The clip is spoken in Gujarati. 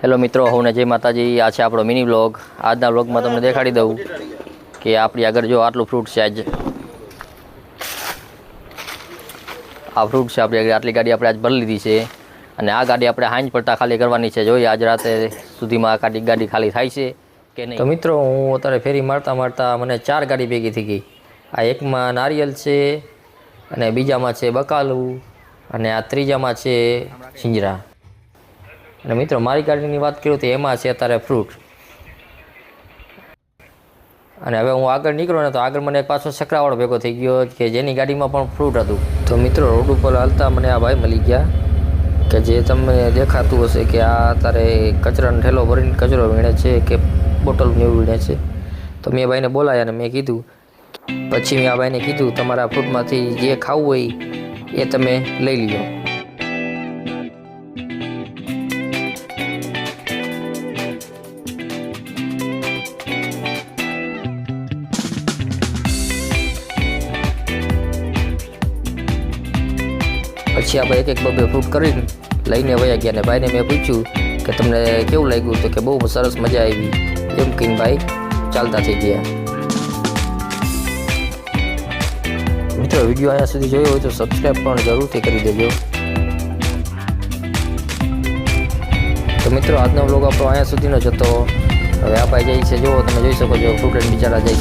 હેલો મિત્રો, હું જય માતાજી. આ છે આપણો મિની બ્લોગ આજના બ્લોગમાં તમને દેખાડી દઉં કે આપણી આગળ જો આટલું ફ્રૂટ છે આજ. આ ફ્રૂટ છે આપણી આગળ, આટલી ગાડી આપણે આજ ભરી લીધી છે. અને આ ગાડી આપણે હાંજ પડતા ખાલી કરવાની છે. જોઈએ આજ રાતે સુધીમાં આ ગાડી ગાડી ખાલી થાય છે કે નહીં? તો મિત્રો, હું અત્યારે ફેરી મારતા મારતા મને ચાર ગાડી ભેગી થઈ ગઈ. આ એકમાં નારિયેલ છે અને બીજામાં છે બકાલું અને આ ત્રીજામાં છે સિંજરા. અને મિત્રો, મારી ગાડીની વાત કરું તો એમાં છે અત્યારે ફ્રૂટ અને હવે હું આગળ નીકળ્યો ને તો આગળ મને પાછો સકરાવાળો ભેગો થઈ ગયો કે જેની ગાડીમાં પણ ફ્રૂટ હતું. તો મિત્રો, રોડ ઉપર હાલતા મને આ ભાઈ મળી ગયા કે જે તમને દેખાતું હશે કે આ તારે કચરાનો ઠેલો ભરીને કચરો વીણે છે કે બોટલ એવું વીણે છે. તો મેં ભાઈને બોલાયા અને મેં કીધું પછી મેં આ ભાઈને કીધું, તમારા ફ્રૂટમાંથી જે ખાવું હોય એ તમે લઈ લ્યો. પછી આપણે એક એક બબે ફ્રૂટ કરીને લઈને વયા ગયા અને ભાઈને મેં પૂછ્યું કે તમને કેવું લાગ્યું? તો કે બહુ સરસ મજા આવી. એમ કહીને ભાઈ ચાલતા થઈ ગયા. મિત્રો, વીડિયો અહીંયા સુધી જોયો હોય તો સબસ્ક્રાઈબ પણ જરૂરથી કરી દેજો. તો મિત્રો, આજનો બ્લોગ આપણો અહીંયા સુધીનો જ હતો. હવે આપણે જાય છે. જો તમે જોઈ શકો છો ફ્રૂટ એન્ડ બિચારા જાય છે.